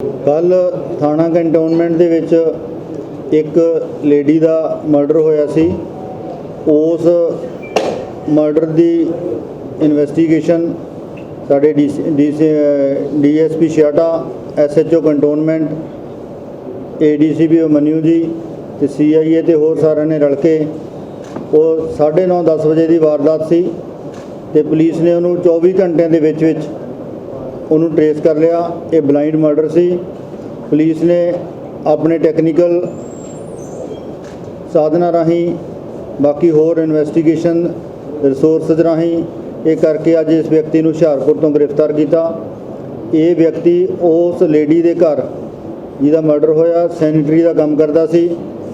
ਕੱਲ ਥਾਣਾ ਕੰਟੋਨਮੈਂਟ ਦੇ ਵਿੱਚ ਇੱਕ ਲੇਡੀ ਦਾ ਮਰਡਰ ਹੋਇਆ ਸੀ। ਉਸ ਮਰਡਰ ਦੀ ਇਨਵੈਸਟੀਗੇਸ਼ਨ ਸਾਡੇ DSP Chhiata SHO cantonment ADCP ਮਨਿਊ ਜੀ ਤੇ ਸੀਆਈਏ ਤੇ ਹੋਰ ਸਾਰਿਆਂ ਨੇ ਰਲ ਕੇ ਉਹ 9:30 10 ਵਜੇ ਦੀ ਵਾਰਦਾਤ ਸੀ ਤੇ ਪੁਲਿਸ ਨੇ ਉਹਨੂੰ 24 ਘੰਟਿਆਂ ਦੇ ਵਿੱਚ ਵਿੱਚ ਉਹਨੂੰ ਟਰੇਸ ਕਰ ਲਿਆ। ਇਹ ਬਲਾਈਂਡ ਮਰਡਰ ਸੀ। ਪੁਲਿਸ ਨੇ ਆਪਣੇ ਟੈਕਨੀਕਲ ਸਾਧਨਾਂ ਰਾਹੀਂ ਬਾਕੀ ਹੋਰ ਇਨਵੈਸਟੀਗੇਸ਼ਨ ਰਿਸੋਰਸਸ ਰਾਹੀਂ ਇਹ ਕਰਕੇ ਅੱਜ ਇਸ ਵਿਅਕਤੀ ਨੂੰ ਹੁਸ਼ਿਆਰਪੁਰ ਤੋਂ ਗ੍ਰਿਫਤਾਰ ਕੀਤਾ। ਇਹ ਵਿਅਕਤੀ ਉਸ ਲੇਡੀ ਦੇ ਘਰ ਜਿਹਦਾ ਮਰਡਰ ਹੋਇਆ ਸੈਨੀਟਰੀ ਦਾ ਕੰਮ ਕਰਦਾ ਸੀ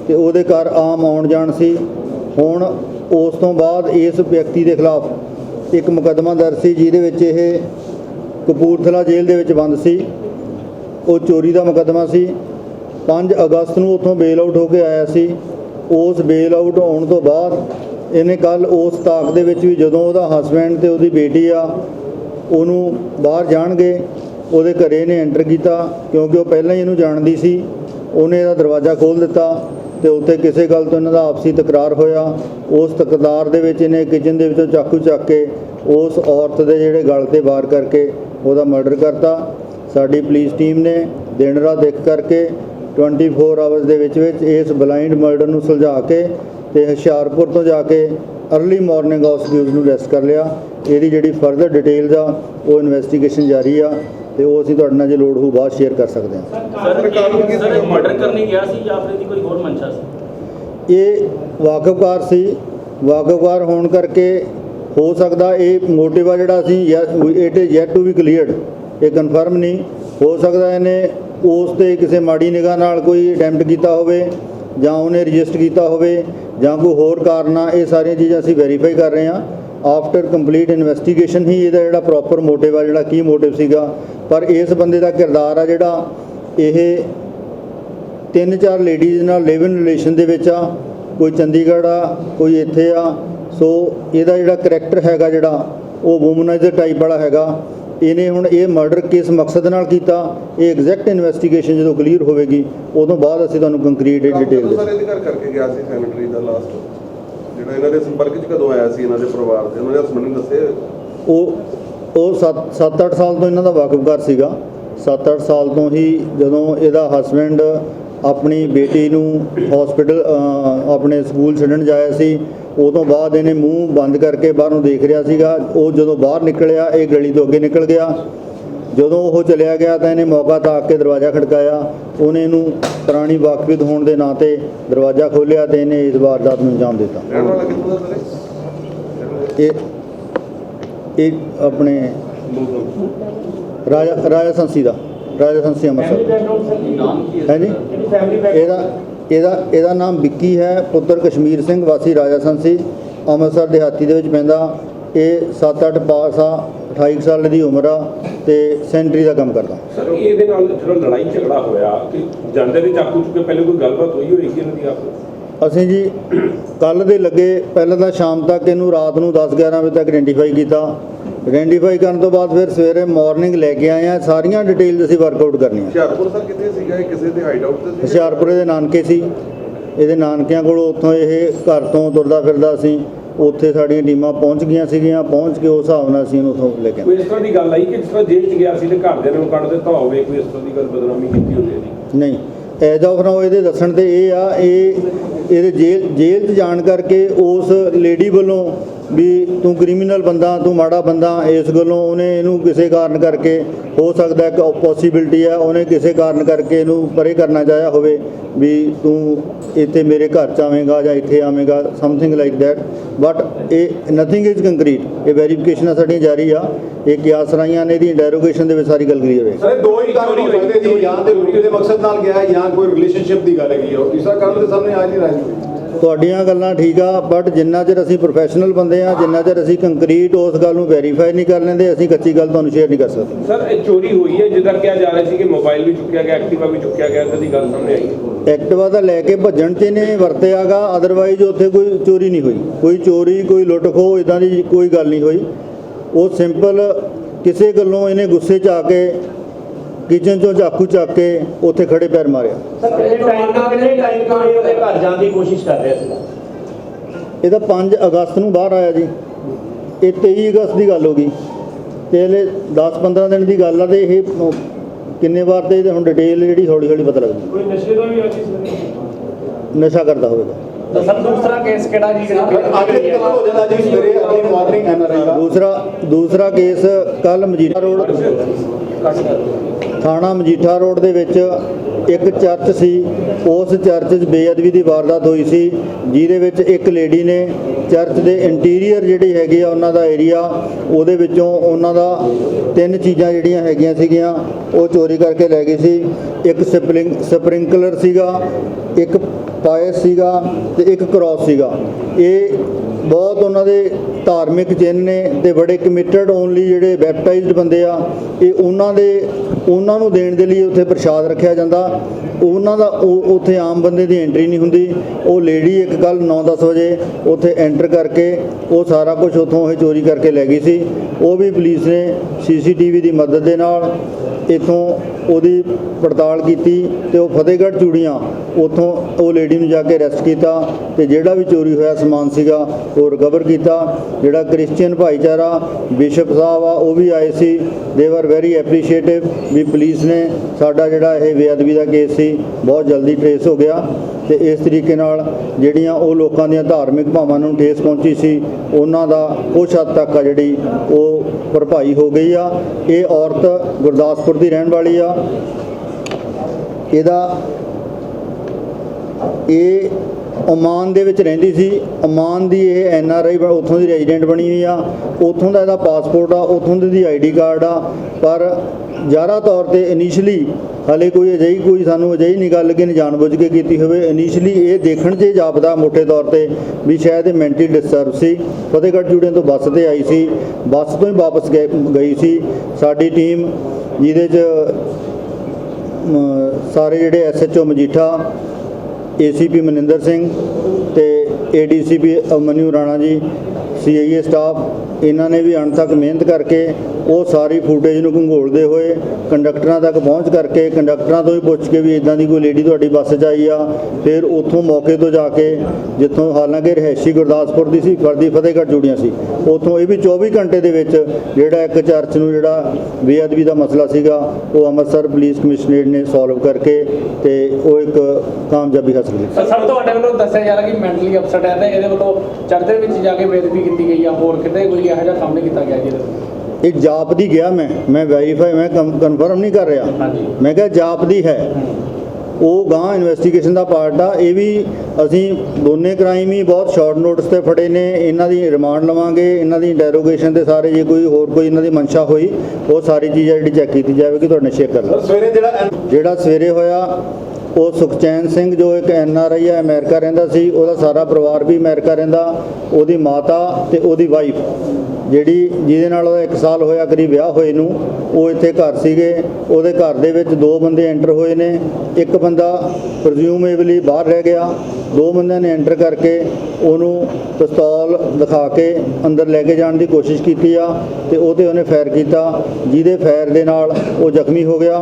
ਤੇ ਉਹਦੇ ਘਰ ਆਮ ਆਉਣ ਜਾਣ ਸੀ। ਹੁਣ ਉਸ ਤੋਂ ਬਾਅਦ ਇਸ ਵਿਅਕਤੀ ਦੇ ਖਿਲਾਫ ਇੱਕ ਮੁਕੱਦਮਾ ਦਰਜ ਸੀ, ਜਿਹਦੇ ਵਿੱਚ ਇਹ ਕਪੂਰਥਲਾ ਜੇਲ੍ਹ ਦੇ ਵਿੱਚ ਬੰਦ ਸੀ। ਉਹ ਚੋਰੀ ਦਾ ਮੁਕੱਦਮਾ ਸੀ। 5 ਅਗਸਤ ਨੂੰ ਉੱਥੋਂ ਬੇਲ ਆਊਟ ਹੋ ਕੇ ਆਇਆ ਸੀ। ਉਸ ਬੇਲ ਆਊਟ ਹੋਣ ਤੋਂ ਬਾਅਦ ਇਹਨੇ ਕੱਲ ਉਸ ਤਾਕ ਦੇ ਵਿੱਚ ਵੀ ਜਦੋਂ ਉਹਦਾ ਹਸਬੈਂਡ ਤੇ ਉਹਦੀ ਬੇਟੀ ਆ, ਉਹਨੂੰ ਬਾਹਰ ਜਾਣਗੇ। ਉਹਦੇ ਘਰੇ ਇਹਨੇ ਐਂਟਰ ਕੀਤਾ ਕਿਉਂਕਿ ਉਹ ਪਹਿਲਾਂ ਹੀ ਇਹਨੂੰ ਜਾਣਦੀ ਸੀ। ਉਹਨੇ ਇਹਦਾ ਦਰਵਾਜ਼ਾ ਖੋਲ੍ਹ ਦਿੱਤਾ ਤੇ ਉੱਥੇ ਕਿਸੇ ਗੱਲ ਤੋਂ ਇਹਨਾਂ ਦਾ ਆਪਸੀ ਤਕਰਾਰ ਹੋਇਆ। ਉਸ ਤਕਰਾਰ ਦੇ ਵਿੱਚ ਇਹਨੇ ਕਿਚਨ ਦੇ ਵਿੱਚੋਂ ਚਾਕੂ ਚੱਕ ਕੇ ਉਸ ਔਰਤ ਦੇ ਜਿਹੜੇ ਗਲ ਤੇ ਵਾਰ ਕਰਕੇ ਉਹਦਾ ਮਰਡਰ ਕਰਤਾ। ਸਾਡੀ ਪੁਲਿਸ ਟੀਮ ਨੇ ਦਿਨ ਰਾਤ ਦੇਖ ਕਰਕੇ 24 ਆਵਰਸ ਦੇ ਵਿੱਚ ਵਿੱਚ ਇਸ ਬਲਾਈਂਡ ਮਰਡਰ ਨੂੰ ਸੁਲਝਾ ਕੇ ਤੇ ਹੁਸ਼ਿਆਰਪੁਰ ਤੋਂ ਜਾ ਕੇ ਅਰਲੀ ਮਾਰਨਿੰਗ ਹਾਊਸ ਨਿਊਜ਼ ਨੂੰ ਅਰੈਸਟ ਕਰ ਲਿਆ। ਇਹਦੀ ਜਿਹੜੀ ਫਰਦਰ ਡਿਟੇਲਸ ਆ ਉਹ ਇਨਵੈਸਟੀਗੇਸ਼ਨ ਜਾਰੀ ਆ ਤੇ ਉਹ ਅਸੀਂ ਤੁਹਾਡੇ ਨਾਲ ਜੇ ਲੋੜ ਹੋਊ ਬਾਅਦ ਸ਼ੇਅਰ ਕਰ ਸਕਦੇ ਹਾਂ। ਸਰ ਸਰ ਮਰਡਰ ਕਰਨੇ ਗਿਆ ਸੀ ਜਾਂ ਫਿਰ ਇਹਦੀ ਕੋਈ ਹੋਰ ਮਨਸ਼ਾ ਸੀ? ਇਹ ਵਾਕਫਕਾਰ ਸੀ। ਵਾਕਫਕਾਰ ਹੋਣ ਕਰਕੇ ਹੋ ਸਕਦਾ ਇਹ ਮੋਟਿਵ ਆ ਜਿਹੜਾ ਅਸੀਂ it is yet to be cleared ਇਹ ਕਨਫਰਮ ਨਹੀਂ। ਹੋ ਸਕਦਾ ਇਹਨੇ ਉਸ ਤੇ ਕਿਸੇ ਮਾੜੀ ਨਿਗਾਹ ਨਾਲ ਕੋਈ ਅਟੈਂਪਟ ਕੀਤਾ ਹੋਵੇ ਜਾਂ ਉਹਨੇ ਰਜਿਸਟਰ ਕੀਤਾ ਹੋਵੇ ਜਾਂ ਕੋਈ ਹੋਰ ਕਾਰਨ ਆ, ਇਹ ਸਾਰੀਆਂ ਚੀਜ਼ਾਂ ਅਸੀਂ ਵੈਰੀਫਾਈ ਕਰ ਰਹੇ ਹਾਂ। ਆਫਟਰ ਕੰਪਲੀਟ ਇਨਵੈਸਟੀਗੇਸ਼ਨ ਹੀ ਇਹਦਾ ਜਿਹੜਾ ਪ੍ਰੋਪਰ ਮੋਟਿਵ ਆ, ਜਿਹੜਾ ਕੀ ਮੋਟਿਵ ਸੀਗਾ। ਪਰ ਇਸ ਬੰਦੇ ਦਾ ਕਿਰਦਾਰ ਆ ਜਿਹੜਾ ਇਹ ਤਿੰਨ ਚਾਰ ਲੇਡੀਜ਼ ਨਾਲ ਲਿਵ ਇਨ ਰਿਲੇਸ਼ਨ ਦੇ ਵਿੱਚ ਆ, ਕੋਈ ਚੰਡੀਗੜ੍ਹ ਆ, ਕੋਈ ਇੱਥੇ ਆ ਸੋ ਇਹਦਾ ਜਿਹੜਾ ਕਰੈਕਟਰ ਹੈਗਾ ਜਿਹੜਾ ਉਹ ਵੂਮਨਾਈਜ਼ਰ ਟਾਈਪ ਵਾਲਾ ਹੈਗਾ ਇਹਨੇ ਹੁਣ ਇਹ ਮਰਡਰ ਕਿਸ ਮਕਸਦ ਨਾਲ ਕੀਤਾ ਇਹ ਐਗਜ਼ੈਕਟ ਇਨਵੈਸਟੀਗੇਸ਼ਨ ਜਦੋਂ ਕਲੀਅਰ ਹੋਵੇਗੀ ਉਦੋਂ ਬਾਅਦ ਅਸੀਂ ਤੁਹਾਨੂੰ ਕੰਕਰੀਟ ਡਿਟੇਲ ਦੇ ਸਾਰੇ ਦੇ ਘਰ ਕਰਕੇ ਗਿਆ ਸੀ ਸੈਨੇਟਰੀ ਦਾ ਲਾਸਟ ਜਿਹੜਾ ਇਹਨਾਂ ਦੇ ਸੰਪਰਕ 'ਚ ਕਦੋਂ ਆਇਆ ਸੀ ਇਹਨਾਂ ਦੇ ਪਰਿਵਾਰ ਦੇ? ਉਹਨਾਂ ਦੇ ਹਸਬੰਦ ਨੇ ਦੱਸਿਆ? ਉਹ ਉਹ 7-8 ਸਾਲ ਤੋਂ ਇਹਨਾਂ ਦਾ ਵਾਕਫਕਾਰ ਸੀਗਾ। 7-8 ਸਾਲ ਤੋਂ ਹੀ ਜਦੋਂ ਇਹਦਾ ਹਸਬੈਂਡ ਆਪਣੀ ਬੇਟੀ ਨੂੰ ਹਸਪੀਟਲ ਆਪਣੇ ਸਕੂਲ ਛੱਡਣ ਜਾਇਆ ਸੀ। ਉਦੋਂ ਬਾਅਦ ਇਹਨੇ ਮੂੰਹ ਬੰਦ ਕਰਕੇ ਬਾਹਰੋਂ ਦੇਖ ਰਿਹਾ ਸੀਗਾ। ਉਹ ਜਦੋਂ ਬਾਹਰ ਨਿਕਲਿਆ ਇਹ ਗਲੀ ਤੋਂ ਅੱਗੇ ਨਿਕਲ ਗਿਆ। ਜਦੋਂ ਉਹ ਚਲਿਆ ਗਿਆ ਤਾਂ ਇਹਨੇ ਮੌਕਾ ਤਾਕ ਕੇ ਦਰਵਾਜ਼ਾ ਖੜਕਾਇਆ। ਉਹਨੇ ਇਹਨੂੰ ਪੁਰਾਣੀ ਵਾਕਫੀਤ ਹੋਣ ਦੇ ਨਾਂ ਤੇ ਦਰਵਾਜ਼ਾ ਖੋਲ੍ਹਿਆ ਤੇ ਇਹਨੇ ਇਸ ਵਾਰਦਾਤ ਨੂੰ ਅੰਜਾਮ ਦਿੱਤਾ। ਇਹ ਆਪਣੇ ਰਾਜਾ ਰਾਜਾ ਸੰਸੀ ਦਾ। ਰਾਜਾ ਸੰਸੀ ਅੰਮ੍ਰਿਤਸਰ ਹੈ? ਜੀ ਇਹਦਾ ਇਹਦਾ ਇਹਦਾ ਨਾਮ ਵਿੱਕੀ ਹੈ ਪੁੱਤਰ ਕਸ਼ਮੀਰ ਸਿੰਘ ਵਾਸੀ ਰਾਜਾ ਸੰਸੀ ਅੰਮ੍ਰਿਤਸਰ ਦਿਹਾਤੀ ਦੇ ਵਿੱਚ ਪੈਂਦਾ। ਇਹ 7-8 ਪਾਸ ਆ 28 ਸਾਲ ਦੀ ਉਮਰ ਆ ਤੇ ਸੈਂਟਰੀ ਦਾ ਕੰਮ ਕਰਦਾ। ਸਰ ਇਹਦੇ ਨਾਲ ਜਿਹੜਾ ਲੜਾਈ ਝਗੜਾ ਹੋਇਆ ਕਿ ਜਾਂਦੇ ਦੇ ਚਾਕੂ ਚੁੱਕੇ ਪਹਿਲੇ ਕੋਈ ਗੱਲਬਾਤ ਹੋਈ ਹੋਏਗੀ ਇਹਨਾਂ ਦੀ ਆਪਸ ਅਸੀਂ ਜੀ ਕੱਲ ਦੇ ਲੱਗੇ ਪਹਿਲਾਂ ਤਾਂ ਸ਼ਾਮ ਤੱਕ ਇਹਨੂੰ ਰਾਤ ਨੂੰ 10-11 ਵਜੇ ਤੱਕ ਆਇਡੈਂਟੀਫਾਈ ਕੀਤਾ। ਆਇਡੈਂਟੀਫਾਈ ਕਰਨ ਤੋਂ ਬਾਅਦ ਫਿਰ ਸਵੇਰੇ ਮਾਰਨਿੰਗ ਲੈ ਕੇ ਆਏ ਆ। ਸਾਰੀਆਂ ਡਿਟੇਲਸ ਅਸੀਂ ਵਰਕਆਊਟ ਕਰਨੀਆਂ। ਹੁਸ਼ਿਆਰਪੁਰ ਸਰ ਕਿੱਥੇ ਸੀਗਾ? ਇਹ ਕਿਸੇ ਦੇ ਹਾਈਡ ਆਊਟ ਤੇ ਸੀ ਹੁਸ਼ਿਆਰਪੁਰੇ ਦੇ ਨਾਨਕੇ ਸੀ। ਇਹਦੇ ਨਾਨਕਿਆਂ ਕੋਲ ਉੱਥੋਂ ਇਹ ਘਰ ਤੋਂ ਤੁਰਦਾ ਫਿਰਦਾ ਸੀ। ਉੱਥੇ ਸਾਡੀਆਂ ਟੀਮਾਂ ਪਹੁੰਚ ਗਈਆਂ ਸੀਗੀਆਂ। ਪਹੁੰਚ ਕੇ ਉਸ ਹਿਸਾਬ ਨਾਲ ਅਸੀਂ ਇਹਨੂੰ ਉੱਥੋਂ ਲੈ ਕੇ ਆਏ। ਕੋਈ ਇਸ ਤਰ੍ਹਾਂ ਦੀ ਗੱਲ ਆਈ ਕਿ ਜਿਸ ਤਰ੍ਹਾਂ ਜੇਲ੍ਹ 'ਚ ਗਿਆ ਸੀ ਤੇ ਘਰਦਿਆਂ ਨੇ ਉਹਨੂੰ ਕੱਢ ਦਿੱਤਾ ਹੋਵੇ ਕੋਈ ਇਸ ਤਰ੍ਹਾਂ ਦੀ ਗੱਲ ਬਦਨਾਮੀ ਕੀਤੀ ਹੋਵੇ ਇਹਦੀ? ਨਹੀਂ। ਐਜ ਆਫ ਨਾਓ ਇਹਦੇ ਦੱਸਣ ਤੇ ਇਹ ਆ ਇਹ ਇਹਦੇ ਜੇਲ੍ਹ ਜੇਲ੍ਹ 'ਚ ਜਾਣ ਕਰਕੇ ਉਸ ਲੇਡੀ ਵੱਲੋਂ ਵੀ ਤੂੰ ਕ੍ਰਿਮੀਨਲ ਬੰਦਾ, ਤੂੰ ਮਾੜਾ ਬੰਦਾ, ਇਸ ਗੱਲੋਂ ਉਹਨੇ ਇਹਨੂੰ ਕਿਸੇ ਕਾਰਨ ਕਰਕੇ, ਹੋ ਸਕਦਾ ਕਿ ਪੋਸੀਬਿਲਟੀ ਆ ਉਹਨੇ ਕਿਸੇ ਕਾਰਨ ਕਰਕੇ ਇਹਨੂੰ ਪਰੇ ਕਰਨਾ ਚਾਹਿਆ ਹੋਵੇ ਵੀ ਤੂੰ ਇੱਥੇ ਮੇਰੇ ਘਰ ਚ ਆਵੇਂਗਾ ਜਾਂ ਇੱਥੇ ਆਵੇਂਗਾ ਸਮਥਿੰਗ ਲਾਈਕ ਦੈਟ ਬਟ ਇਹ ਨਥਿੰਗ ਇਜ਼ ਕੰਕਰੀਟ ਇਹ ਵੈਰੀਫਿਕੇਸ਼ਨ ਸਾਡੀਆਂ ਜਾਰੀ ਆ। ਇਹ ਕਿਆਸ ਰਾਈਆਂ ਨੇ ਇਹਦੀ ਡੈਰੋਗੇਸ਼ਨ ਦੇ ਵਿੱਚ ਸਾਰੀ ਗੱਲ ਕਰੀ ਹੋਵੇ ਸਰ ਦੋ ਹੀ ਕਾਰਨ ਹੋ ਸਕਦੇ ਸੀ ਜਾਂ ਤੇ ਲੁੱਟ ਦੇ ਮਕਸਦ ਨਾਲ ਗਿਆ ਜਾਂ ਕੋਈ ਰਿਲੇਸ਼ਨਸ਼ਿਪ ਦੀ ਗੱਲ ਹੈਗੀ ਹੈ ਤੀਸਰਾ ਕਾਰਨ ਦੇ ਸਾਹਮਣੇ ਆ ਨਹੀਂ ਰਿਹਾ। ਤੁਹਾਡੀਆਂ ਗੱਲਾਂ ਠੀਕ ਆ ਬਟ ਜਿੰਨਾ ਚਿਰ ਅਸੀਂ ਪ੍ਰੋਫੈਸ਼ਨਲ ਬੰਦੇ ਆ ਜਿੰਨਾ ਚਿਰ ਅਸੀਂ ਕੰਕਰੀਟ ਉਸ ਗੱਲ ਨੂੰ ਵੈਰੀਫਾਈ ਨਹੀਂ ਕਰ ਲੈਂਦੇ ਅਸੀਂ ਕੱਚੀ ਗੱਲ ਤੁਹਾਨੂੰ ਸ਼ੇਅਰ ਨਹੀਂ ਕਰ ਸਕਦੇ। ਸਰ ਇਹ ਚੋਰੀ ਹੋਈ ਹੈ ਜਿੱਦਾਂ ਕਿਹਾ ਜਾ ਰਿਹਾ ਸੀ ਕਿ ਮੋਬਾਈਲ ਵੀ ਚੁੱਕਿਆ ਗਿਆ ਐਕਟਿਵਾ ਵੀ ਚੁੱਕਿਆ ਗਿਆ ਇਦਾਂ ਦੀ ਗੱਲ ਸਾਹਮਣੇ ਆਈ? ਐਕਟਿਵਾ ਦਾ ਲੈ ਕੇ ਭੱਜਣ 'ਚ ਇਹਨੇ ਵਰਤਿਆਗਾ ਅਦਰਵਾਈਜ਼ ਉੱਥੇ ਕੋਈ ਚੋਰੀ ਨਹੀਂ ਹੋਈ। ਕੋਈ ਚੋਰੀ ਕੋਈ ਲੁੱਟ ਖੋਹ ਇਦਾਂ ਦੀ ਕੋਈ ਗੱਲ ਨਹੀਂ ਹੋਈ। ਉਹ ਸਿੰਪਲ ਕਿਸੇ ਗੱਲੋਂ ਇਹਨੇ ਗੁੱਸੇ 'ਚ ਆ ਕੇ ਕਿਚਨ ਚੋਂ ਚਾਕੂ ਚੱਕ ਕੇ ਉੱਥੇ ਖੜੇ ਪੈਰ ਮਾਰਿਆ। ਸਰ ਕਿੰਨੇ ਟਾਈਮ ਤੋਂ ਕਿੰਨੇ ਟਾਈਮ ਤੋਂ ਇਹ ਉਹਦੇ ਘਰ ਜਾਣ ਦੀ ਕੋਸ਼ਿਸ਼ ਕਰ ਰਿਹਾ ਸੀਗਾ? ਇਹ ਤਾਂ 5 ਅਗਸਤ ਨੂੰ ਬਾਹਰ ਆਇਆ ਜੀ। ਇਹ 23 ਅਗਸਤ ਦੀ ਗੱਲ ਹੋ ਗਈ। ਤੇ ਇਹਲੇ 10-15 ਦਿਨ ਦੀ ਗੱਲ ਆ ਤੇ ਇਹ ਕਿੰਨੇ ਵਾਰ ਤੇ ਇਹਦੇ ਹੁਣ ਡਿਟੇਲ ਜਿਹੜੀ ਹੌਲੀ ਹੌਲੀ ਪਤਾ ਲੱਗਦੀ। ਕੋਈ ਨਸ਼ੇ ਦਾ ਵੀ ਆ ਜੀ ਨਸ਼ਾ ਕਰਦਾ ਹੋਵੇਗਾ। ਤਾਂ ਸਰ ਦੂਸਰਾ ਕੇਸ ਕਿਹੜਾ ਜੀ? ਅੱਜ ਇੱਕ ਕਤਲ ਹੋ ਜਾਂਦਾ ਜੀ ਸਵੇਰੇ ਅਗਲੀ ਮਾਰਨਿੰਗ ਐਨਆਰਆਈ ਦਾ। ਦੂਸਰਾ ਦੂਸਰਾ ਕੇਸ ਕੱਲ ਮਜੀਠਾ ਰੋਡ ਥਾਣਾ ਮਜੀਠਾ ਰੋਡ ਦੇ ਵਿੱਚ ਇੱਕ ਚਰਚ ਸੀ। ਉਸ ਚਰਚ 'ਚ ਬੇਅਦਬੀ ਦੀ ਵਾਰਦਾਤ ਹੋਈ ਸੀ। ਜਿਹਦੇ ਵਿੱਚ ਇੱਕ ਲੇਡੀ ਨੇ ਚਰਚ ਦੇ ਇੰਟੀਰੀਅਰ ਜਿਹੜੀ ਹੈਗੀ ਆ ਉਹਨਾਂ ਦਾ ਏਰੀਆ, ਉਹਦੇ ਵਿੱਚੋਂ ਉਹਨਾਂ ਦਾ ਤਿੰਨ ਚੀਜ਼ਾਂ ਜਿਹੜੀਆਂ ਹੈਗੀਆਂ ਸੀਗੀਆਂ, ਉਹ ਚੋਰੀ ਕਰਕੇ ਲੈ ਗਈ ਸੀ। ਇੱਕ ਸਪਰਿੰਗ, ਸਪਰਿੰਕਲਰ ਸੀਗਾ, ਇੱਕ ਪਾਇਸ ਸੀਗਾ ਤੇ ਇੱਕ ਕ੍ਰਾਸ ਸੀਗਾ। ਇਹ ਬਹੁਤ ਉਹਨਾਂ ਦੇ ਧਾਰਮਿਕ ਚਿੰਨ੍ਹ ਨੇ ਤੇ ਬੜੇ ਕਮਿਟਡ ਓਨਲੀ ਜਿਹੜੇ ਬੈਪਟਾਈਜ਼ਡ ਬੰਦੇ ਆ, ਇਹ ਉਹਨਾਂ ਦੇ, ਉਹਨਾਂ ਨੂੰ ਦੇਣ ਦੇ ਲਈ ਉੱਥੇ ਪ੍ਰਸ਼ਾਦ ਰੱਖਿਆ ਜਾਂਦਾ। ਉਹਨਾਂ ਦਾ ਉਹ ਉੱਥੇ ਆਮ ਬੰਦੇ ਦੀ ਐਂਟਰੀ ਨਹੀਂ ਹੁੰਦੀ। ਉਹ ਲੇਡੀ ਇੱਕ ਕੱਲ 9-10 ਵਜੇ ਉੱਥੇ ਐਂਟਰ ਕਰਕੇ ਉਹ ਸਾਰਾ ਕੁਝ ਉੱਥੋਂ ਇਹ ਚੋਰੀ ਕਰਕੇ ਲੈ ਗਈ ਸੀ। ਉਹ ਵੀ ਪੁਲਿਸ ਨੇ ਸੀਸੀਟੀਵੀ ਦੀ ਮਦਦ ਦੇ ਨਾਲ ਇਥੋਂ ਉਹਦੀ ਪੜਤਾਲ ਕੀਤੀ ਤੇ ਉਹ ਫਤਿਹਗੜ੍ਹ ਚੂੜੀਆਂ, ਉਥੋਂ ਉਹ ਲੇਡੀ ਨੂੰ ਜਾ ਕੇ ਅਰੈਸਟ ਕੀਤਾ ਤੇ ਜਿਹੜਾ ਵੀ ਚੋਰੀ ਹੋਇਆ ਸਮਾਨ ਸੀਗਾ ਉਹ ਰਿਕਵਰ ਕੀਤਾ। ਜਿਹੜਾ ਕ੍ਰਿਸਚੀਅਨ ਭਾਈਚਾਰਾ ਬਿਸ਼ਪ ਸਾਹਿਬ ਆ, ਉਹ ਵੀ ਆਏ ਸੀ। ਦੇ ਵਰ ਵੈਰੀ ਐਪਰੀਸ਼ੀਏਟਿਵ ਵੀ ਪੁਲਿਸ ਨੇ ਸਾਡਾ ਜਿਹੜਾ ਇਹ ਬੇਅਦਬੀ ਦਾ ਕੇਸ ਸੀ, ਬਹੁਤ ਜਲਦੀ ਟ੍ਰੇਸ ਹੋ ਗਿਆ। ਤੇ ਇਸ ਤਰੀਕੇ ਨਾਲ ਜਿਹੜੀਆਂ ਉਹ ਲੋਕਾਂ ਦੀਆਂ ਧਾਰਮਿਕ ਭਾਵਾਂ ਨੂੰ ਠੇਸ ਪਹੁੰਚੀ ਸੀ, ਉਹਨਾਂ ਦਾ ਕੁਛ ਹੱਦ ਤੱਕ ਆ ਜਿਹੜੀ ਉਹ ਭਰਪਾਈ ਹੋ ਗਈ ਆ। ਇਹ ਔਰਤ ਗੁਰਦਾਸਪੁਰ ਦੀ ਰਹਿਣ ਵਾਲੀ ਆ। ਇਹਦਾ ਇਹ ਓਮਾਨ ਦੇ ਵਿੱਚ ਰਹਿੰਦੀ ਸੀ। ਓਮਾਨ ਦੀ ਇਹ ਐਨ ਆਰ ਆਈ ਉੱਥੋਂ ਦੀ ਰੈਜ਼ੀਡੈਂਟ ਬਣੀ ਹੋਈ ਆ। ਉੱਥੋਂ ਦਾ ਇਹਦਾ ਪਾਸਪੋਰਟ ਆ, ਉੱਥੋਂ ਦੀ ਆਈਡੀ ਕਾਰਡ ਆ। ਪਰ ਜ਼ਿਆਦਾ ਤੌਰ ਤੇ ਇਨੀਸ਼ੀਅਲੀ ਹਲੇ ਕੋਈ ਅਜਿਹੀ ਕੋਈ ਸਾਨੂੰ ਅਜਿਹੀ ਨਹੀਂ ਗੱਲ ਕਿ ਜਾਣਬੁੱਝ ਕੇ ਕੀਤੀ ਹੋਵੇ। ਇਨੀਸ਼ੀਅਲੀ ਇਹ ਦੇਖਣ 'ਚ ਜਾਪਦਾ ਮੋٹے ਤੌਰ ਤੇ ਵੀ ਸ਼ਾਇਦ ਇਹ ਮੈਂਟਲੀ ਡਿਸਟਰਬ ਸੀ। ਫਤਿਹਗੜ੍ਹ ਜੁੜਿਆਂ ਤੋਂ ਬੱਸ ਤੇ ਆਈ ਸੀ। ਬੱਸ ਤੋਂ ਹੀ ਵਾਪਸ ਗਏ- ਗਈ ਸੀ। ਸਾਡੀ ਟੀਮ ਜਿਹਦੇ 'ਚ ਸਾਰੇ ਜਿਹੜੇ ਐਸਐਚਓ ਮਜੀਠਾ ਏਸੀਪੀ ਮਨਿੰਦਰ ਸਿੰਘ ਤੇ ADCP ਅਮਨਿਊ Rana ji CIA staff ਇਹਨਾਂ ਨੇ ਵੀ ਅਣ ਤੱਕ ਮਿਹਨਤ ਕਰਕੇ ਉਹ ਸਾਰੀ ਫੁਟੇਜ ਨੂੰ ਘੰਗੋਲਦੇ ਹੋਏ ਕੰਡਕਟਰਾਂ ਤੱਕ ਪਹੁੰਚ ਕਰਕੇ ਕੰਡਕਟਰਾਂ ਤੋਂ ਵੀ ਪੁੱਛ ਕੇ ਵੀ ਇਦਾਂ ਦੀ ਕੋਈ ਲੇਡੀ ਤੁਹਾਡੀ ਬੱਸ 'ਚ ਆਈ ਆ, ਫਿਰ ਉੱਥੋਂ ਮੌਕੇ ਤੋਂ ਜਾ ਕੇ ਜਿੱਥੋਂ ਹਾਲਾਂਕਿ ਰਹਿਸ਼ੀ ਗੁਰਦਾਸਪੁਰ ਦੀ ਸੀ, ਫਰਦੀ ਫਤਿਹਗੜ੍ਹ ਜੁੜੀਆਂ ਸੀ, ਉੱਥੋਂ ਇਹ ਵੀ 24 ਘੰਟੇ ਦੇ ਵਿੱਚ ਜਿਹੜਾ ਇੱਕ ਚਰਚ ਨੂੰ ਜਿਹੜਾ ਬੇਅਦਬੀ ਦਾ ਮਸਲਾ ਸੀਗਾ, ਉਹ ਅੰਮ੍ਰਿਤਸਰ ਪੁਲਿਸ ਕਮਿਸ਼ਨਰੇਟ ਨੇ ਸੋਲਵ ਕਰਕੇ ਤੇ ਉਹ ਇੱਕ ਕਾਮਯਾਬੀ ਹਾਸਲ ਕੀਤੀ। ਸਰ ਤੁਹਾਡੇ ਵੱਲੋਂ ਦੱਸਿਆ ਜਾ ਰਿਹਾ ਕਿ ਮੈਂਟਲੀ ਅਪਸੈਟ ਹੈ ਤੇ ਇਹਦੇ ਵੱਲੋਂ ਚਰਚ ਦੇ ਵਿੱਚ ਜਾ ਕੇ ਬੇਦਬੀ ਕੀਤੀ ਗਈ ਆ, ਹੋਰ ਕਿਤੇ ਕੋਈ ਇਹੋ ਜਿਹਾ ਕੰਮ ਨਹੀਂ ਕੀਤਾ ਗਿਆ ਜੀ ਇਹਦੇ ਵੱਲੋਂ? ਇਹ ਜਾਪਦੀ ਗਿਆ ਮੈਂ ਮੈਂ ਵੈਰੀਫਾਈ ਮੈਂ ਕਨਫਰਮ ਨਹੀਂ ਕਰ ਰਿਹਾ। ਹਾਂਜੀ। ਮੈਂ ਕਿਹਾ ਜਾਪਦੀ ਹੈ। ਉਹ ਗਾਂ ਇਨਵੈਸਟੀਗੇਸ਼ਨ ਦਾ ਪਾਰਟ ਆ। ਇਹ ਵੀ ਅਸੀਂ ਦੋਨੇ ਕ੍ਰਾਈਮ ਹੀ ਬਹੁਤ ਸ਼ਾਰਟ ਨੋਟਿਸ ਤੇ ਫੜੇ ਨੇ। ਇਹਨਾਂ ਦੀ ਰਿਮਾਂਡ ਲਵਾਂਗੇ। ਇਹਨਾਂ ਦੀ ਇੰਟਰੋਗੇਸ਼ਨ ਤੇ ਸਾਰੇ ਜੇ ਕੋਈ ਹੋਰ ਕੋਈ ਇਹਨਾਂ ਦੀ ਮਨਸ਼ਾ ਹੋਈ ਉਹ ਸਾਰੀ ਚੀਜ਼ਾਂ ਜਿਹੜੀ ਚੈੱਕ ਕੀਤੀ ਜਾਵੇਗੀ ਤੁਹਾਡੇ ਨਾਲ ਸ਼ੇਅਰ ਕਰ ਸਵੇਰੇ ਜਿਹੜਾ ਜਿਹੜਾ ਸਵੇਰੇ ਹੋਇਆ ਉਹ ਸੁਖਚੈਨ ਸਿੰਘ ਜੋ ਇੱਕ ਐਨ ਆਰ ਆਈ ਹੈ ਅਮਰੀਕਾ ਰਹਿੰਦਾ ਸੀ, ਉਹਦਾ ਸਾਰਾ ਪਰਿਵਾਰ ਵੀ ਅਮਰੀਕਾ ਰਹਿੰਦਾ, ਉਹਦੀ ਮਾਤਾ ਤੇ ਉਹਦੀ ਵਾਈਫ ਜਿਹੜੀ ਜਿਹਦੇ ਨਾਲ ਉਹਦਾ 1 ਸਾਲ ਹੋਇਆ, ਕਰੀਬ ਵਿਆਹ ਹੋਏ ਨੂੰ, ਉਹ ਇੱਥੇ ਘਰ ਸੀਗੇ, ਉਹਦੇ ਘਰ ਦੇ ਵਿੱਚ ਦੋ ਬੰਦੇ ਐਂਟਰ ਹੋਏ ਨੇ, ਇੱਕ ਬੰਦਾ ਪ੍ਰਜ਼ਿਊਮੇਬਲੀ ਬਾਹਰ ਰਹਿ ਗਿਆ ਦੋ ਬੰਦਿਆਂ ਨੇ ਐਂਟਰ ਕਰਕੇ ਉਹਨੂੰ ਪਿਸਤੌਲ ਦਿਖਾ ਕੇ ਅੰਦਰ ਲੈ ਕੇ ਜਾਣ ਦੀ ਕੋਸ਼ਿਸ਼ ਕੀਤੀ ਆ ਤੇ ਉਹ ਤੇ ਉਹਨੇ ਫਾਇਰ ਕੀਤਾ। ਜਿਹਦੇ ਫਾਇਰ ਦੇ ਨਾਲ ਉਹ ਜ਼ਖਮੀ ਹੋ ਗਿਆ।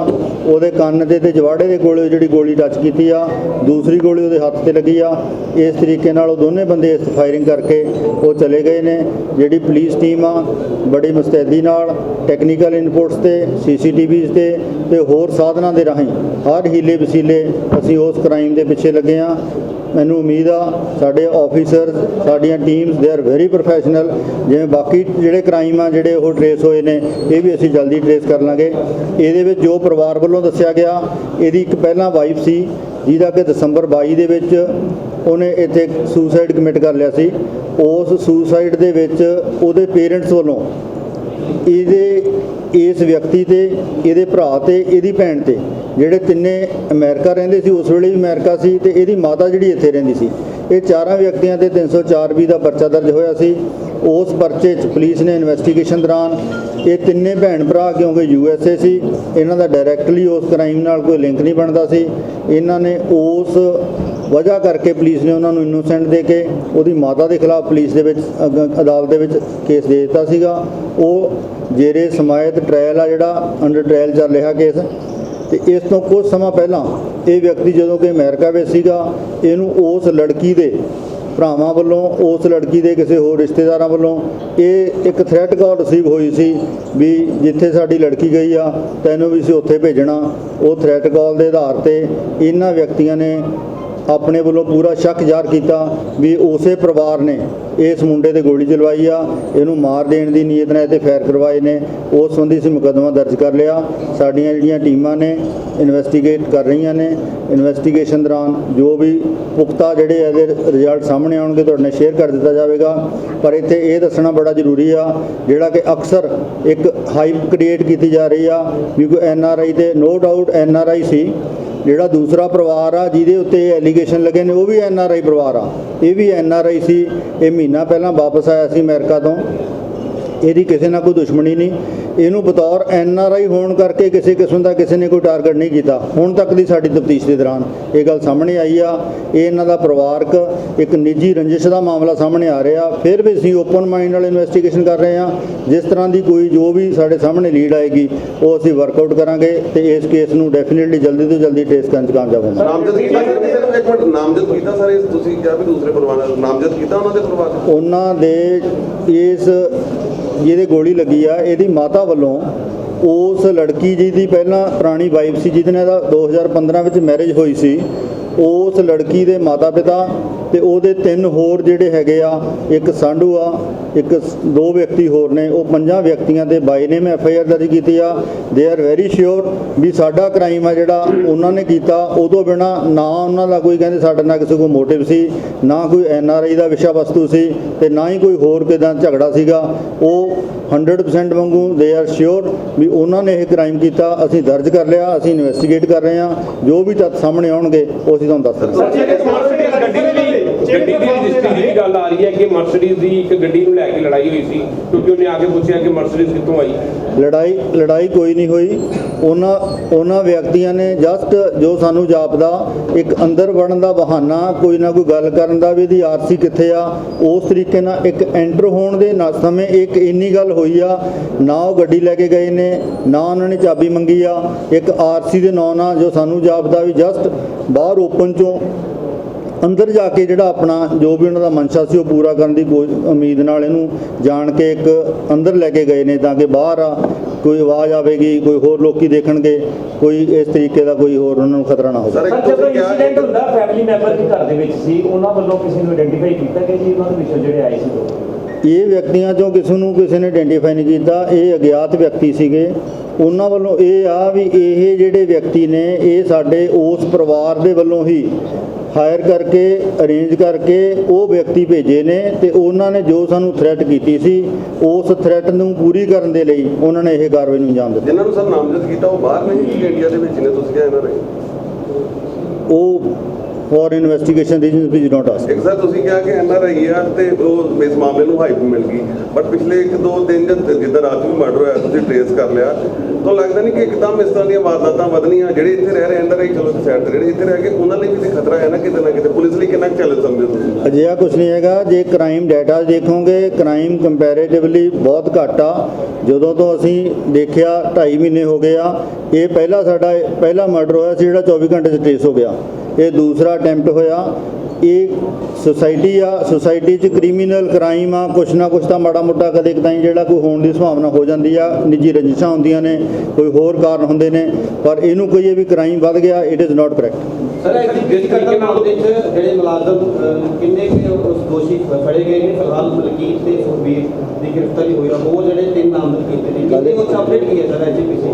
ਉਹਦੇ ਕੰਨ ਦੇ ਤੇ ਜਵਾੜੇ ਦੇ ਕੋਲੇ ਜਿਹੜੀ ਗੋਲੀ ਟੱਚ ਕੀਤੀ ਆ, ਦੂਸਰੀ ਗੋਲੀ ਉਹਦੇ ਹੱਥ ਤੇ ਲੱਗੀ ਆ। ਇਸ ਤਰੀਕੇ ਨਾਲ ਉਹ ਦੋਨੇ ਬੰਦੇ ਇਸ ਫਾਇਰਿੰਗ ਕਰਕੇ ਉਹ ਚਲੇ ਗਏ ਨੇ। ਜਿਹੜੀ ਪੁਲਿਸ ਟੀਮ ਆ, ਬੜੀ ਮੁਸਤੈਦੀ ਨਾਲ ਟੈਕਨੀਕਲ ਇਨਪੁਟਸ ਤੇ ਸੀਸੀਟੀਵੀਜ਼ ਤੇ ਤੇ ਹੋਰ ਸਾਧਨਾਂ ਦੇ ਰਾਹੀਂ ਹਰ ਹੀਲੇ ਵਸੀਲੇ ਅਸੀਂ ਉਸ ਕ੍ਰਾਈਮ ਦੇ ਪਿੱਛੇ ਲੱਗੇ ਆ। ਮੈਨੂੰ ਉਮੀਦ ਆ ਸਾਡੇ ਆਫੀਸਰ ਸਾਡੀਆਂ teams they are very professional ਜਿਵੇਂ ਬਾਕੀ ਜਿਹੜੇ ਕ੍ਰਾਈਮ ਆ, ਜਿਹੜੇ ਉਹ ਟਰੇਸ ਹੋਏ ਨੇ, ਇਹ ਵੀ ਅਸੀਂ ਜਲਦੀ ਟਰੇਸ ਕਰ ਲਾਂਗੇ। ਇਹਦੇ ਵਿੱਚ ਜੋ ਪਰਿਵਾਰ ਵੱਲੋਂ ਦੱਸਿਆ ਗਿਆ, ਇਹਦੀ ਇੱਕ ਪਹਿਲਾਂ ਵਾਈਫ ਸੀ, ਜਿਹਦਾ ਕਿ ਦਸੰਬਰ 22 ਦੇ ਵਿੱਚ ਉਹਨੇ ਇੱਥੇ ਸੁਸਾਈਡ ਕਮਿਟ ਕਰ ਲਿਆ ਸੀ। ਉਸ ਸੁਸਾਈਡ ਦੇ ਵਿੱਚ ਉਹਦੇ ਪੇਰੈਂਟਸ ਵੱਲੋਂ ਇਹਦੇ, ਇਸ ਵਿਅਕਤੀ ਤੇ, ਇਹਦੇ ਭਰਾ ਤੇ, ਇਹਦੀ ਭੈਣ ਤੇ ਜਿਹੜੇ ਤਿੰਨੇ ਅਮਰੀਕਾ ਰਹਿੰਦੇ ਸੀ, ਉਸ ਵੇਲੇ ਵੀ ਅਮਰੀਕਾ ਸੀ ਤੇ ਇਹਦੀ ਮਾਤਾ ਜਿਹੜੀ ਇੱਥੇ ਰਹਿੰਦੀ ਸੀ। ਇਹ ਚਾਰਾਂ ਵਿਅਕਤੀਆਂ ਤੇ 304 ਵੀ ਦਾ ਪਰਚਾ ਦਰਜ ਹੋਇਆ ਸੀ। ਉਸ ਪਰਚੇ 'ਚ ਪੁਲਿਸ ਨੇ ਇਨਵੈਸਟੀਗੇਸ਼ਨ ਦੌਰਾਨ ਇਹ ਤਿੰਨੇ ਭੈਣ ਭਰਾ, ਕਿਉਂਕਿ ਯੂ ਐਸ ਏ ਸੀ, ਇਹਨਾਂ ਦਾ ਡਾਇਰੈਕਟਲੀ ਉਸ ਕ੍ਰਾਈਮ ਨਾਲ ਕੋਈ ਲਿੰਕ ਨਹੀਂ ਬਣਦਾ ਸੀ। ਇਹਨਾਂ ਨੇ ਉਸ ਵਜ੍ਹਾ ਕਰਕੇ ਪੁਲਿਸ ਨੇ ਉਹਨਾਂ ਨੂੰ ਇਨੋਸੈਂਟ ਦੇ ਕੇ ਉਹਦੀ ਮਾਤਾ ਦੇ ਖਿਲਾਫ ਪੁਲਿਸ ਦੇ ਵਿੱਚ ਅਗ- ਅਦਾਲਤ ਦੇ ਵਿੱਚ ਕੇਸ ਦੇ ਦਿੱਤਾ ਸੀਗਾ। ਉਹ ਜੇਰੇ ਸਮਾਇਤ ਟ੍ਰਾਇਲ ਆ ਜਿਹੜਾ ਅੰਡਰ ਟ੍ਰਾਇਲ ਚੱਲ ਰਿਹਾ ਕੇਸ ਤੇ ਇਸ ਤੋਂ ਕੁਝ ਸਮਾਂ ਪਹਿਲਾਂ ਇਹ ਵਿਅਕਤੀ ਜਦੋਂ ਕਿ ਅਮਰੀਕਾ ਵਿੱਚ ਸੀਗਾ, ਇਹਨੂੰ ਉਸ ਲੜਕੀ ਦੇ ਭਰਾਵਾਂ ਵੱਲੋਂ, ਉਸ ਲੜਕੀ ਦੇ ਕਿਸੇ ਹੋਰ ਰਿਸ਼ਤੇਦਾਰਾਂ ਵੱਲੋਂ ਇਹ ਇੱਕ ਥ੍ਰੈਟ ਕਾਲ ਰਿਸੀਵ ਹੋਈ ਸੀ ਵੀ ਜਿੱਥੇ ਸਾਡੀ ਲੜਕੀ ਗਈ ਆ, ਤੈਨੂੰ ਵੀ ਅਸੀਂ ਉੱਥੇ ਭੇਜਣਾ। ਉਹ ਥ੍ਰੈਟ ਕਾਲ ਦੇ ਆਧਾਰ ਤੇ ਇਹਨਾਂ ਵਿਅਕਤੀਆਂ ਨੇ ਆਪਣੇ ਵੱਲੋਂ ਪੂਰਾ ਸ਼ੱਕ ਜ਼ਾਹਰ ਕੀਤਾ ਵੀ ਉਸੇ ਪਰਿਵਾਰ ਨੇ ਇਸ ਮੁੰਡੇ ਤੇ ਗੋਲੀ ਚਲਵਾਈ ਆ, ਇਹਨੂੰ ਮਾਰ ਦੇਣ ਦੀ ਨੀਅਤ ਨਾਲ ਇਹ ਤੇ ਫੈਰ ਕਰਵਾਏ ਨੇ। ਉਸ ਸੰਬੰਧੀ ਅਸੀਂ ਮੁਕੱਦਮਾ ਦਰਜ ਕਰ ਲਿਆ। ਸਾਡੀਆਂ ਜਿਹੜੀਆਂ ਟੀਮਾਂ ਨੇ ਇਨਵੈਸਟੀਗੇਟ ਕਰ ਰਹੀਆਂ ਨੇ। ਇਨਵੈਸਟੀਗੇਸ਼ਨ ਦੌਰਾਨ ਜੋ ਵੀ ਪੁਖਤਾ ਜਿਹੜੇ ਇਹਦੇ ਰਿਜ਼ਲਟ ਸਾਹਮਣੇ ਆਉਣਗੇ, ਤੁਹਾਡੇ ਨਾਲ ਸ਼ੇਅਰ ਕਰ ਦਿੱਤਾ ਜਾਵੇਗਾ। ਪਰ ਇੱਥੇ ਇਹ ਦੱਸਣਾ ਬੜਾ ਜ਼ਰੂਰੀ ਆ, ਜਿਹੜਾ ਕਿ ਅਕਸਰ ਇੱਕ ਹਾਈਪ ਕ੍ਰੀਏਟ ਕੀਤੀ ਜਾ ਰਹੀ ਆ ਕਿਉਂਕਿ ਕੋਈ ਆਰ ਆਈ ਤੇ no doubt N R I ਸੀ। ਜਿਹੜਾ ਦੂਸਰਾ ਪਰਿਵਾਰ ਆ, ਜਿਹਦੇ ਉੱਤੇ ਐਲੀਗੇਸ਼ਨ ਲੱਗੇ ਨੇ, ਉਹ ਵੀ ਐਨ ਆਰ ਆਈ ਪਰਿਵਾਰ ਆ। ਇਹ ਵੀ ਐਨ ਆਰ ਆਈ ਸੀ। ਇਹ ਮਹੀਨਾ ਪਹਿਲਾਂ ਵਾਪਸ ਆਇਆ ਸੀ ਅਮਰੀਕਾ ਤੋਂ। ਇਹਦੀ ਕਿਸੇ ਨਾਲ ਕੋਈ ਦੁਸ਼ਮਣੀ ਨਹੀਂ। ਇਹਨੂੰ ਬਤੌਰ ਐਨ ਆਰ ਆਈ ਹੋਣ ਕਰਕੇ ਕਿਸੇ ਕਿਸਮ ਦਾ ਕਿਸੇ ਨੇ ਕੋਈ ਟਾਰਗੇਟ ਨਹੀਂ ਕੀਤਾ। ਹੁਣ ਤੱਕ ਦੀ ਸਾਡੀ ਤਫਤੀਸ਼ ਦੇ ਦੌਰਾਨ ਇਹ ਗੱਲ ਸਾਹਮਣੇ ਆਈ ਆ। ਇਹ ਇਹਨਾਂ ਦਾ ਪਰਿਵਾਰਕ ਇੱਕ ਨਿੱਜੀ ਰੰਜਿਸ਼ ਦਾ ਮਾਮਲਾ ਸਾਹਮਣੇ ਆ ਰਿਹਾ। ਫਿਰ ਵੀ ਅਸੀਂ ਓਪਨ ਮਾਈਂਡ ਨਾਲ ਇਨਵੈਸਟੀਗੇਸ਼ਨ ਕਰ ਰਹੇ ਹਾਂ। ਜਿਸ ਤਰ੍ਹਾਂ ਦੀ ਕੋਈ ਜੋ ਵੀ ਸਾਡੇ ਸਾਹਮਣੇ ਲੀਡ ਆਏਗੀ ਉਹ ਅਸੀਂ ਵਰਕਆਊਟ ਕਰਾਂਗੇ ਤੇ ਇਸ ਕੇਸ ਨੂੰ ਡੈਫੀਨਿਟਲੀ ਜਲਦੀ ਤੋਂ ਜਲਦੀ ਟ੍ਰੇਸ ਕਰਨ 'ਚ ਕਾਮਯਾਬ ਹੋਵਾਂਗੇ ਨਾਮਜ਼ਦ ਕੀਤਾ ਇੱਕ ਮਿੰਟ ਨਾਮਜ਼ਦ ਕੀਤਾ ਸਰ? ਇਸ ਤੁਸੀਂ ਕਿਹਾ ਵੀ ਦੂਸਰੇ ਪਰਿਵਾਰ ਨਾਲ। ਨਾਮਜ਼ਦ ਕੀਤਾ ਉਹਨਾਂ ਦੇ ਪਰਿਵਾਰ? ਉਹਨਾਂ ਦੇ ਇਸ ਜਿਹਦੇ ਗੋਲੀ ਲੱਗੀ ਆ, ਇਹਦੀ ਮਾਤਾ ਵੱਲੋਂ ਉਸ ਲੜਕੀ ਜੀ ਦੀ ਪਹਿਲਾਂ ਪੁਰਾਣੀ ਵਾਈਫ ਸੀ, ਜਿਹਦੇ ਨਾਲ ਇਹਦਾ 2015 ਵਿੱਚ ਮੈਰਿਜ ਹੋਈ ਸੀ, ਉਸ ਲੜਕੀ ਦੇ ਮਾਤਾ ਪਿਤਾ ਤੇ ਉਹਦੇ ਤਿੰਨ ਹੋਰ ਜਿਹੜੇ ਹੈਗੇ ਆ, ਇੱਕ ਸਾਂਢੂ ਆ, ਇੱਕ ਦੋ ਵਿਅਕਤੀ ਹੋਰ ਨੇ, ਉਹ ਪੰਜਾਂ ਵਿਅਕਤੀਆਂ ਦੇ ਬਾਈ ਨੇ ਮੈਂ ਐਫ ਆਈ ਆਰ ਦਰਜ ਕੀਤੀ ਆ। ਦੇ ਆਰ ਵੈਰੀ ਸ਼ੋਰ ਵੀ ਸਾਡਾ ਕ੍ਰਾਈਮ ਆ ਜਿਹੜਾ ਉਹਨਾਂ ਨੇ ਕੀਤਾ, ਉਦੋਂ ਬਿਨਾ ਨਾ ਉਹਨਾਂ ਦਾ ਕੋਈ ਕਹਿੰਦੇ ਸਾਡੇ ਨਾਲ ਕਿਸੇ ਕੋਈ ਮੋਟਿਵ ਸੀ, ਨਾ ਕੋਈ ਐਨ ਆਰ ਆਈ ਦਾ ਵਿਸ਼ਾ ਵਸਤੂ ਸੀ ਤੇ ਨਾ ਹੀ ਕੋਈ ਹੋਰ ਕਿਦਾਂ ਝਗੜਾ ਸੀਗਾ। ਉਹ 100% ਵਾਂਗੂ ਦੇ ਆਰ ਸ਼ੋਰ ਵੀ ਉਹਨਾਂ ਨੇ ਇਹ ਕ੍ਰਾਈਮ ਕੀਤਾ, ਅਸੀਂ ਦਰਜ ਕਰ ਲਿਆ, ਅਸੀਂ ਇਨਵੈਸਟੀਗੇਟ ਕਰ ਰਹੇ ਹਾਂ, ਜੋ ਵੀ ਤੱਥ ਸਾਹਮਣੇ ਆਉਣਗੇ, ਉਹ ਅਸੀਂ ਤੁਹਾਨੂੰ ਦੱਸ ਸਕਦੇ ਗੱਡੀ ਗੱਡੀ ਦੀ ਰਜਿਸਟਰੀ ਦੀ ਗੱਲ ਆ ਰਹੀ ਹੈ ਕਿ ਮਰਸੀਡੀਜ਼ ਦੀ ਇੱਕ ਗੱਡੀ ਨੂੰ ਲੈ ਕੇ ਲੜਾਈ ਹੋਈ ਸੀ ਕਿਉਂਕਿ ਉਹਨੇ ਆ ਕੇ ਪੁੱਛਿਆ ਕਿ ਮਰਸੀਡੀਜ਼ ਕਿੱਥੋਂ ਆਈ। ਲੜਾਈ ਲੜਾਈ ਕੋਈ ਨਹੀਂ ਹੋਈ। ਉਹਨਾਂ ਉਹਨਾਂ ਵਿਅਕਤੀਆਂ ਨੇ ਜਸਟ ਜੋ ਸਾਨੂੰ ਜਾਪਦਾ ਇੱਕ ਅੰਦਰ ਵੜਨ ਦਾ ਬਹਾਨਾ ਕੋਈ ਨਾ ਕੋਈ ਗੱਲ ਕਰਨ ਦਾ ਵੀ ਇਹਦੀ ਆਰਸੀ ਕਿੱਥੇ ਆ ਉਸ ਤਰੀਕੇ ਨਾਲ ਇੱਕ ਐਂਟਰ ਹੋਣ ਦੇ ਨਾ ਸਮੇਂ ਇੱਕ ਇੰਨੀ ਗੱਲ ਹੋਈ ਆ ਨਾ ਉਹ ਗੱਡੀ ਲੈ ਕੇ ਗਏ ਨੇ ਨਾ ਉਹਨਾਂ ਨੇ ਚਾਬੀ ਮੰਗੀ ਆ ਇੱਕ ਆਰਸੀ ਦੇ ਨਾਂ ਨਾਲ ਜੋ ਸਾਨੂੰ ਜਾਪਦਾ ਵੀ ਜਸਟ ਬਾਹਰ ਓਪਨ ਚੋਂ ਅੰਦਰ ਜਾ ਕੇ ਜਿਹੜਾ ਆਪਣਾ ਜੋ ਵੀ ਉਹਨਾਂ ਦਾ ਮਨਸ਼ਾ ਸੀ ਉਹ ਪੂਰਾ ਕਰਨ ਦੀ ਕੋਈ ਉਮੀਦ ਨਾਲ ਇਹਨੂੰ ਜਾਣ ਕੇ ਇੱਕ ਅੰਦਰ ਲੈ ਕੇ ਗਏ ਨੇ ਤਾਂ ਕਿ ਬਾਹਰ ਆ ਕੋਈ ਆਵਾਜ਼ ਆਵੇਗੀ ਕੋਈ ਹੋਰ ਲੋਕੀ ਦੇਖਣਗੇ ਕੋਈ ਇਸ ਤਰੀਕੇ ਦਾ ਕੋਈ ਹੋਰ ਉਹਨਾਂ ਨੂੰ ਖਤਰਾ ਨਾ ਹੋਵੇ। ਸਰ ਜਦੋਂ ਇਨਸੀਡੈਂਟ ਹੁੰਦਾ ਫੈਮਿਲੀ ਮੈਂਬਰ ਦੇ ਘਰ ਦੇ ਵਿੱਚ ਸੀ ਉਹਨਾਂ ਵੱਲੋਂ ਕਿਸੇ ਨੂੰ ਆਇਡੈਂਟੀਫਾਈ ਕੀਤਾ ਕਿ ਜੀ? ਉਹਨਾਂ ਦੇ ਵਿੱਚੋਂ ਜਿਹੜੇ ਆਏ ਸੀ ਇਹ ਵਿਅਕਤੀਆਂ ਚੋਂ ਕਿਸੇ ਨੂੰ ਕਿਸੇ ਨੇ ਆਇਡੈਂਟੀਫਾਈ ਨਹੀਂ ਕੀਤਾ। ਇਹ ਅਗਿਆਤ ਵਿਅਕਤੀ ਸੀਗੇ। ਉਹਨਾਂ ਵੱਲੋਂ ਇਹ ਆ ਵੀ ਇਹ ਜਿਹੜੇ ਵਿਅਕਤੀ ਨੇ ਇਹ ਸਾਡੇ ਉਸ ਪਰਿਵਾਰ ਦੇ ਵੱਲੋਂ ਹੀ ਹਾਇਰ ਕਰਕੇ ਅਰੇਂਜ ਕਰਕੇ ਉਹ ਵਿਅਕਤੀ ਭੇਜੇ ਨੇ ਤੇ ਉਹਨਾਂ ਨੇ ਜੋ ਸਾਨੂੰ ਥ੍ਰੈਟ ਕੀਤੀ ਸੀ ਉਸ ਥ੍ਰੈਟ ਨੂੰ ਪੂਰੀ ਕਰਨ ਦੇ ਲਈ ਉਹਨਾਂ ਨੇ ਇਹ ਕਾਰਵਾਈ ਨੂੰ ਅੰਜਾਮ ਦਿੱਤਾ। ਜਿਨ੍ਹਾਂ ਨੂੰ ਸਰ ਨਾਮਜ਼ਦ ਕੀਤਾ ਉਹ ਬਾਹਰ ਨਹੀਂ ਸੀ ਇੰਡੀਆ ਦੇ ਵਿੱਚ ਨੇ ਤੁਸੀਂ ਕਿਹਾ ਇਹਨਾਂ ਨੇ? ਉਹ ਫॉर ਇਨਵੈਸਟੀਗੇਸ਼ਨ ਰੀਜਨਸ ਵੀ ਨੋਟ ਆਸ ਇੱਕ ਸਰ ਤੁਸੀਂ ਕਿਹਾ ਕਿ ਐਨਆਰ ਆਈ ਆ ਤੇ ਉਹ ਇਸ ਮਾਮਲੇ ਨੂੰ ਹਾਈਪ ਮਿਲ ਗਈ। ਬਟ ਪਿਛਲੇ ਇੱਕ ਦੋ ਦਿਨ ਜਦ ਰਾਤ ਵੀ ਮਰਡਰ ਹੋਇਆ ਤੁਸੀਂ ਟ੍ਰੇਸ ਕਰ ਲਿਆ ਤਾਂ ਲੱਗਦਾ ਨਹੀਂ ਕਿ ਇੱਕਦਮ ਇਸ ਤਰ੍ਹਾਂ ਦੀਆਂ ਵਾਰਦਾਤਾਂ ਵਧਣੀਆਂ ਜਿਹੜੇ ਇੱਥੇ ਰਹਿ ਰਹੇ ਐਨਆਰ ਆਈ ਚਲੋ ਸਾਈਡ ਤੇ ਜਿਹੜੇ ਇੱਥੇ ਰਹਿ ਗਏ ਉਹਨਾਂ ਲਈ ਵੀ ਤੇ ਖਤਰਾ ਹੈ ਨਾ ਕਿਤੇ ਨਾ ਕਿਤੇ। ਪੁਲਿਸ ਲਈ ਕਿੰਨਾ ਚੱਲ ਸਮਝਦੇ ਤੁਸੀਂ? ਅਜਿਹਾ ਕੁਝ ਨਹੀਂ ਹੈਗਾ। ਜੇ ਕ੍ਰਾਈਮ ਡਾਟਾ ਦੇਖੋਗੇ ਕ੍ਰਾਈਮ ਕੰਪੈਰੀਟਿਵਲੀ ਬਹੁਤ ਘੱਟ ਆ। ਜਦੋਂ ਤੋਂ ਅਸੀਂ ਦੇਖਿਆ 2.5 ਮਹੀਨੇ ਹੋ ਗਏ ਆ ਇਹ ਪਹਿਲਾ ਸਾਡਾ ਪਹਿਲਾ ਮਰਡਰ ਹੋਇਆ ਸੀ ਜਿਹੜਾ 24 ਘੰਟੇ 'ਚ ਟ੍ਰੇਸ ਹੋ ਗਿਆ। ਇਹ ਦੂਸਰਾ ਅਟੈਂਪਟ ਹੋਇਆ। ਇਹ ਸੁਸਾਇਟੀ ਆ ਸੁਸਾਇਟੀ 'ਚ ਕ੍ਰਿਮੀਨਲ ਕ੍ਰਾਈਮ ਆ ਕੁਛ ਨਾ ਕੁਛ ਤਾਂ ਮਾੜਾ ਮੋਟਾ ਕਦੇ ਕਦਾਈ ਜਿਹੜਾ ਕੋਈ ਹੋਣ ਦੀ ਸੰਭਾਵਨਾ ਹੋ ਜਾਂਦੀ ਆ ਨਿੱਜੀ ਰੰਜਿਸ਼ਾਂ ਹੁੰਦੀਆਂ ਨੇ ਕੋਈ ਹੋਰ ਕਾਰਨ ਹੁੰਦੇ ਨੇ ਪਰ ਇਹਨੂੰ ਕਹੀਏ ਵੀ ਕ੍ਰਾਈਮ ਵੱਧ ਗਿਆ it is not correct sir ਜਿਸ ਤਰੀਕੇ ਨਾਲ ਉਹਦੇ ਵਿੱਚ ਜਿਹੜੇ ਮੁਲਾਜ਼ਮ ਕਿੰਨੇ ਕੁ ਉਸ ਦੋਸ਼ੀ ਫੜੇ ਗਏ ਨੇ? ਫਿਲਹਾਲ ਮਲਕੀਤ ਤੇ ਸੁਖਬੀਰ ਦੀ ਗ੍ਰਿਫਤਾਰੀ ਹੋਈ ਆ। ਉਹ ਜਿਹੜੇ ਤਿੰਨ ਨਾਮਜ਼ਦ ਕੀਤੇ ਨੇ। ਕਿੰਨੇ ਉਹ ਅਪਡੇਟ ਕੀ ਹੈ ਸਰ ਐਜੀਪੀਸੀ